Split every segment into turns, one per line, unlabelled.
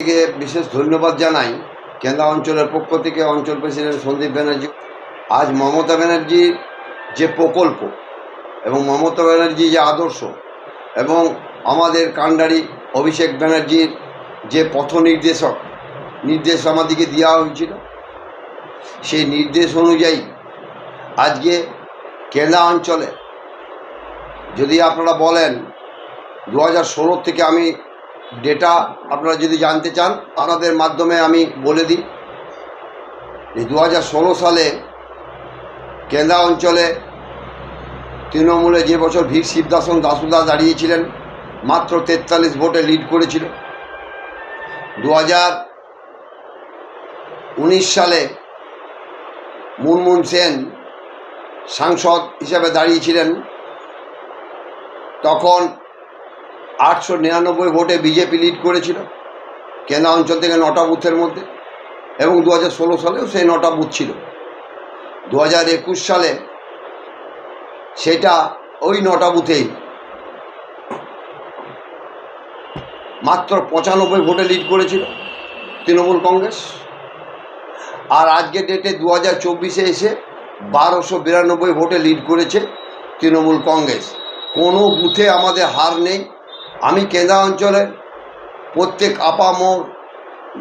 থেকে বিশেষ ধন্যবাদ জানাই কেন্দ্রা অঞ্চলের পক্ষ থেকে অঞ্চল প্রেসিডেন্ট সন্দীপ ব্যানার্জি। আজ মমতা ব্যানার্জির যে প্রকল্প এবং মমতা ব্যানার্জি যে আদর্শ এবং আমাদের কাণ্ডারি অভিষেক ব্যানার্জির যে পথ নির্দেশক, নির্দেশ আমাদেরকে দেওয়া হয়েছিল, সেই নির্দেশ অনুযায়ী আজকে কেন্দ্রা অঞ্চলে যদি আপনারা বলেন দু হাজার ষোলো থেকে আমি ডেটা আপনারা যদি জানতে চান আপনাদের মাধ্যমে আমি বলে দিই। যে দু হাজার ষোলো সালে কেন্দ্রা অঞ্চলে তৃণমূলে যে বছর ভীর শিবদাসন দাসুদা দাঁড়িয়েছিলেন, মাত্র তেতাল্লিশ ভোটে লিড করেছিল। দু উনিশ সালে মুনমুন সেন সাংসদ হিসাবে দাঁড়িয়েছিলেন। তখন আটশো নিরানব্বই ভোটে বিজেপি লিড করেছিল কেন্দ্রা অঞ্চল থেকে নটা বুথের মধ্যে এবং দু হাজার ষোলো সালেও সেই নটা বুথ ছিল। দু হাজার একুশ সালে সেটা ওই নটা বুথেই মাত্র পঁচানব্বই ভোটে লিড করেছিল তৃণমূল কংগ্রেস। আর আজকের ডেটে দু হাজার চব্বিশে এসে বারোশো বিরানব্বই ভোটে লিড করেছে তৃণমূল কংগ্রেস। কোনো বুথে আমাদের হার নেই। আমি কেন্দ্রা অঞ্চলের প্রত্যেক আপামর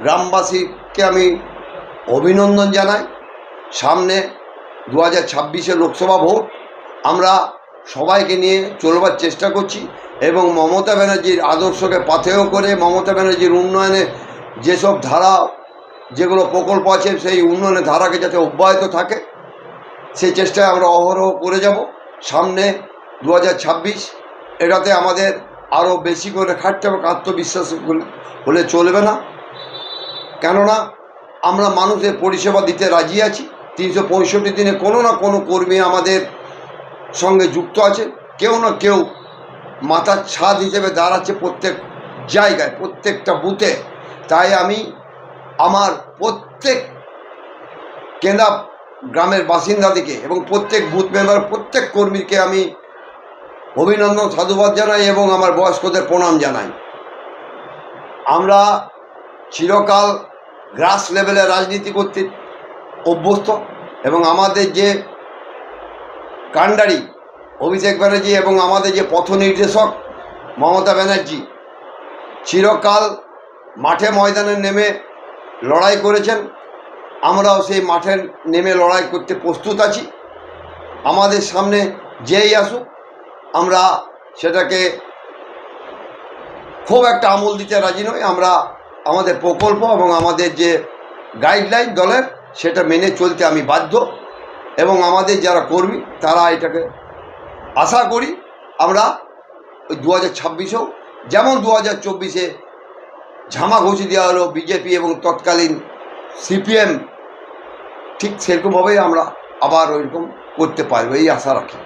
গ্রামবাসীকে আমি অভিনন্দন জানাই। সামনে দু হাজার লোকসভা ভোট, আমরা সবাইকে নিয়ে চলবার চেষ্টা করছি এবং মমতা ব্যানার্জির আদর্শকে পাথেয় করে, মমতা ব্যানার্জির উন্নয়নে যেসব ধারা, যেগুলো প্রকল্প আছে, সেই উন্নয়নের ধারাকে যাতে অব্যাহত থাকে, সেই চেষ্টায় আমরা অহরহ করে যাব। সামনে দু হাজার ছাব্বিশ, এটাতে আমাদের আরও বেশি করে খাটতে হবে আত্মবিশ্বাস হলে- চলবে না। কেননা, আমরা মানুষের পরিষেবা দিতে রাজি আছি। তিনশো পঁয়ষট্টি দিনে কোনো না কোনো কর্মী আমাদের সঙ্গে যুক্ত আছে। কেউ না কেউ মাথার ছাদ হিসেবে দাঁড়াচ্ছে প্রত্যেক জায়গায়, প্রত্যেকটা বুথে। তাই আমি আমার প্রত্যেক কেন্দ্রা গ্রামের বাসিন্দাদিকে এবং প্রত্যেক বুথ মেম্বার, প্রত্যেক কর্মীকে আমি অভিনন্দন, সাধুবাদ জানাই এবং আমার বয়স্কদের প্রণাম জানাই। আমরা চিরকাল গ্রাস লেভেলে রাজনীতি করতে অভ্যস্ত এবং আমাদের যে কাণ্ডারি অভিষেক ব্যানার্জি এবং আমাদের যে পথ নির্দেশক মমতা ব্যানার্জি চিরকাল মাঠে ময়দানে নেমে লড়াই করেছেন। আমরাও সেই মাঠে নেমে লড়াই করতে প্রস্তুত আছি। আমাদের সামনে যেই আসুক আমরা সেটাকে খুব একটা আমল দিতে রাজি নই। আমরা আমাদের প্রকল্প এবং আমাদের যে গাইডলাইন দলের, সেটা মেনে চলতে আমি বাধ্য। এবং আমাদের যারা কর্মী, তারা এটাকে আশা করি আমরা ওই দু হাজার ছাব্বিশেও, যেমন দু হাজার চব্বিশে ঝামা ঘুষি দেওয়া হলো বিজেপি এবং তৎকালীন সিপিএম, ঠিক সেরকমভাবেই আমরা আবার ওইরকম করতে পারব, এই আশা রাখি।